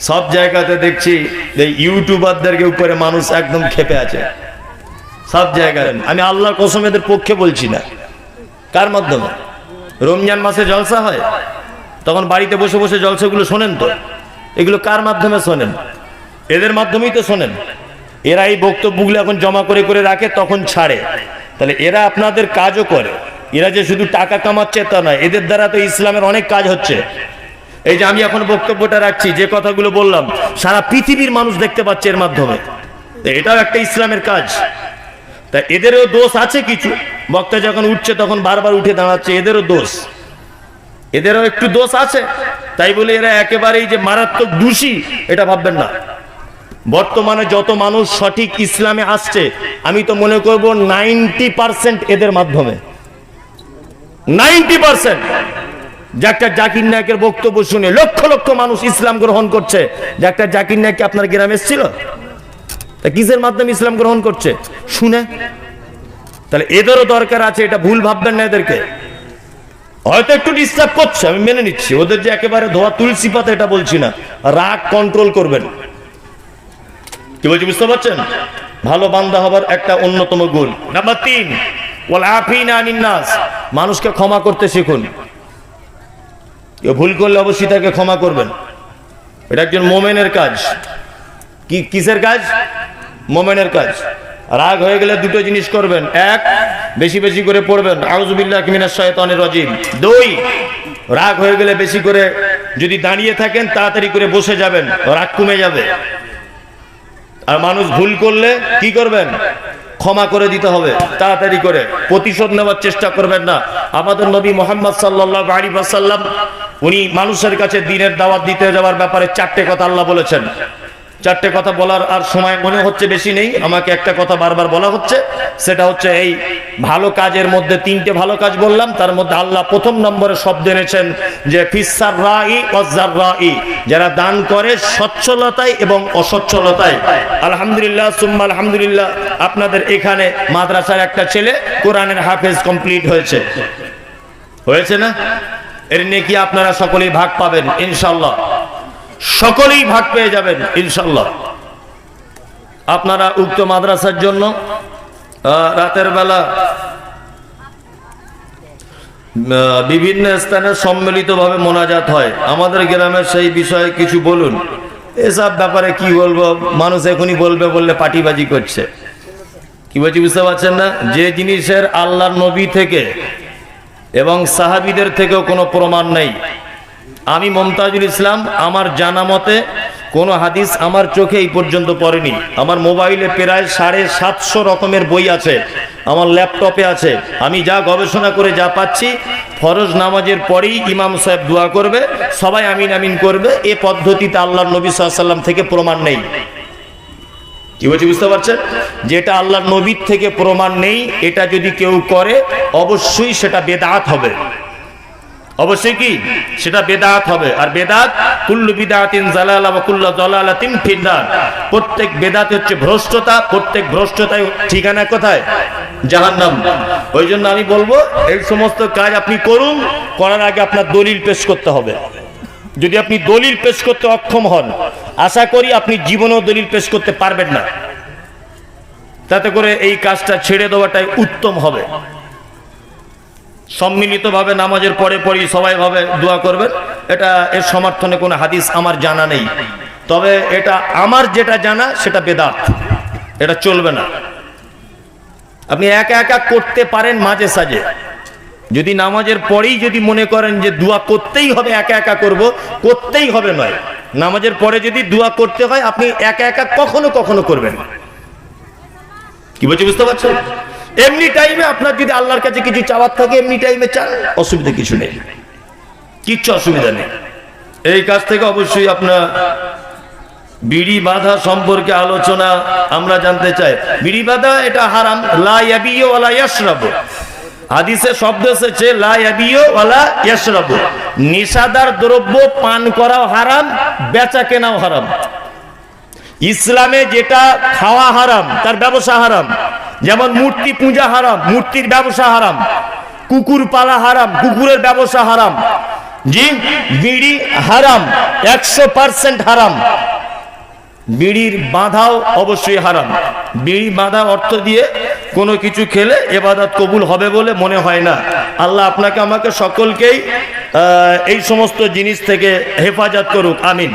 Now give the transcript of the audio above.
সব জায়গাতে দেখছি ইউটিউবারদেরকে উপরে মানুষ একদম খেপে আছে। সব জায়গায়। আমি আল্লাহর কসম এদের পক্ষে বলছি না। কার মাধ্যমে? রমজান মাসে জলসা হয়? তখন বাড়িতে বসে বসে জলসাগুলো শোনেন তো। এগুলো কার মাধ্যমে শোনেন? এদের মাধ্যমেই তো শোনেন। এরা এই বক্তব্যগুলো এখন জমা করে করে রাখে, তখন ছাড়ে। তাহলে এরা আপনাদের কাজও করে। এরা যে শুধু টাকা কামাচ্ছে তা নয়, এদের দ্বারা তো ইসলামের অনেক কাজ হচ্ছে। এই যে আমি এখন বক্তব্যটা রাখছি, যে কথাগুলো বললাম, সারা পৃথিবীর মানুষ দেখতে পাচ্ছে এর মাধ্যমে। এটাও একটা ইসলামের কাজ। তা এদেরও দোষ আছে কিছু। বক্তা যখন উঠছে, তখন বারবার উঠে দাঁড়াচ্ছে, এদেরও দোষ। এদেরও একটু দোষ আছে। তাই বলে এরা একেবারেই যে মারাত্মক দোষী, এটা ভাববেন না। বর্তমানে যত মানুষ সঠিক ইসলামে আসছে, আমি তো মনে করব নাইনটি পার্সেন্ট এদের মাধ্যমে। Ninety percent. ডাক্তার জাকির নায়কের বক্তব্য শুনে লক্ষ লক্ষ মানুষ ইসলাম গ্রহণ করছে। ডাক্তার জাকির নায়ক আপনার গ্রামে এসেছিল? তা কিসের মাধ্যমে ইসলাম গ্রহণ করছে? শুনে। তাহলে এদেরও দরকার আছে, এটা ভুল ভাববেন না এদেরকে। হয়তো একটু ডিস্টার্ব করছে, আমি মেনে নিচ্ছি। ওদের যে একেবারে ধোয়া তুলসী পাতা, এটা বলছি না। রাগ কন্ট্রোল করবেন। কি বলছি, বুঝতে পারছেন? ভালো বান্দা হবার একটা অন্যতম গুণ। নাম্বার তিন, ওয়াল আফিনা আনিন নাস। মানুষকে ক্ষমা করতে শিখুন। কেউ ভুল করলে অবশ্যই তাকে ক্ষমা করবেন। এটা একজন মোমেনের কাজ। কি, কিসের কাজ? মোমেনের কাজ। রাগ হয়ে গেলে দুটো জিনিস করবেন। এক, বেশি বেশি করে পড়বেন। রাজিম। দুই, রাগ হয়ে গেলে বেশি করে যদি দাঁড়িয়ে থাকেন, তাড়াতাড়ি করে বসে যাবেন। রাগ কমে যাবে। আর মানুষ ভুল করলে কি করবেন? ক্ষমা করে দিতে হবে, তাড়াতাড়ি করে। প্রতিশোধ নেওয়ার চেষ্টা করবেন না। আমাদের নবী মোহাম্মদ সাল্লাহ আলী সাল্লাম উনি মানুষের কাছে দিনের দাওয়াত দিতে যাওয়ার ব্যাপারে চারটে কথা আল্লাহ বলেছেন। চারটে কথা বলার আর সময় মনে হচ্ছে বেশি নেই। আমাকে একটা কথা বারবার বলা হচ্ছে। সেটা হচ্ছে এই ভালো কাজের মধ্যে তিনটে ভালো কাজ বললাম। তার মধ্যে আল্লাহ প্রথম নম্বরে শব্দ এনেছেন যে ফিসার রাই অজার রাই যারা দান করে সচ্ছলতায় এবং অসচ্ছলতায়। আলহামদুলিল্লাহ, সুম্মা আলহামদুলিল্লাহ, আপনাদের এখানে মাদ্রাসার একটা ছেলে কোরআনের হাফেজ কমপ্লিট হয়েছে। হয়েছে না? এর নিয়ে কি আপনারা সকলেই ভাগ পাবেন ইনশাল্লাহ সকলেই ভাগ পেয়ে যাবেন ইনশাল্লাহ আপনারা উক্ত মাদ্রাসার জন্য রাতের বেলা বিভিন্ন স্থানে সম্মিলিতভাবে মোনাজাত হয়। আমাদের গ্রামের সেই বিষয়ে কিছু বলুন। এসব ব্যাপারে কি বলব? মানুষ এখনই বলবে বললে পাটিবাজি করছে। কি বলছি, বুঝতে পারছেন না? যে জিনিসের আল্লাহ নবী থেকে এবং সাহাবিদের থেকেও কোনো প্রমাণ নেই। আমি মমতাজুল ইসলাম, আমার জানা মতে কোনো হাদিস আমার চোখে এই পর্যন্ত পড়েনি। আমার মোবাইলে প্রায় সাড়ে সাতশো রকমের বই আছে, আমার ল্যাপটপে আছে। আমি যা গবেষণা করে যা পাচ্ছি, ফরজ নামাজের পরেই ইমাম সাহেব দোয়া করবে, সবাই আমিন আমিন করবে, এ পদ্ধতিতে আল্লাহ নবী সাল্লাম থেকে প্রমাণ নেই। কি বলছি, বুঝতে পারছেন? যেটা আল্লাহ নবীর থেকে প্রমাণ নেই, এটা যদি কেউ করে, অবশ্যই সেটা বেদাত হবে। অবশ্যই কি? সেটা বেদাত হবে। আর বেদাত, কুল্লু বিদাতিন জালালা ওয়া কুল্লু দালালাতিন ফিন্নার। প্রত্যেক বেদাত হচ্ছে ভ্রষ্টতা, প্রত্যেক ভ্রষ্টতায় ঠিকানা কোথায়? জাহান্নাম। ওই জন্য আমি বলব, এই সমস্ত কাজ আপনি করুন, করার আগে আপনার দলিল পেশ করতে হবে। যদি আপনি দলিল পেশ করতে অক্ষম হন, আশা করি আপনি জীবনেও দলিল পেশ করতে পারবেন না। তাতে করে এই কাজটা ছেড়ে দেওয়াটাই উত্তম হবে। সম্মিলিতভাবে নামাজের পরে পরই সবাই ভাবে দোয়া করবেন। এটা এর সমর্থনে কোনো হাদিস আমার জানা নেই। তবে এটা আমার যেটা জানা, সেটা বেদাত। এটা চলবে না। আপনি একা একা করতে পারেন মাঝে সাঝে। যদি নামাজের পরেই যদি মনে করেন যে দোয়া করতেই হবে, একা একা করব, করতেই হবে নয়। নামাজের পরে যদি দোয়া করতে হয়, আপনি একা একা কখনো কখনো করবেন। কি বলছি, বুঝতে পারছেন? এমনি টাইমে আপনার যদি আল্লাহর কাছে কিছু চাওয়ার থাকে, এমনি টাইমে চান, অসুবিধা কিছু নেই। কিচ্ছু অসুবিধা নেই। এই কাজ থেকে অবশ্যই আপনার বিড়ি বাঁধা সম্পর্কে আলোচনা আমরা জানতে চাই। বিড়ি বাঁধা এটা হারাম। লা ইয়াবিও ওয়ালা ইয়াশরাবু। হাদিসে শব্দ এসেছে, লা ইয়াবিও ওয়ালা ইয়াশরাবু। নেশাদার দ্রব্য পান করাও হারাম, বেচা কেনাও হারাম। ইসলামে যেটা খাওয়া হারাম, তার ব্যবসা হারাম। যেমন মূর্তি পূজা হারাম, মূর্তির ব্যবসা হারাম। কুকুর পালা হারাম, কুকুরের ব্যবসা হারাম। জি, বিড়ি হারাম, একশো পার্সেন্ট হারাম। বিড়ির বাঁধাও অবশ্যই হারাম। বিড়ি বাঁধা অর্থ দিয়ে কোনো কিছু খেলে এবাদত কবুল হবে বলে মনে হয় না। আল্লাহ আপনাকে, আমাকে সকলকেই এই সমস্ত জিনিস থেকে হেফাজত করুক। আমিন।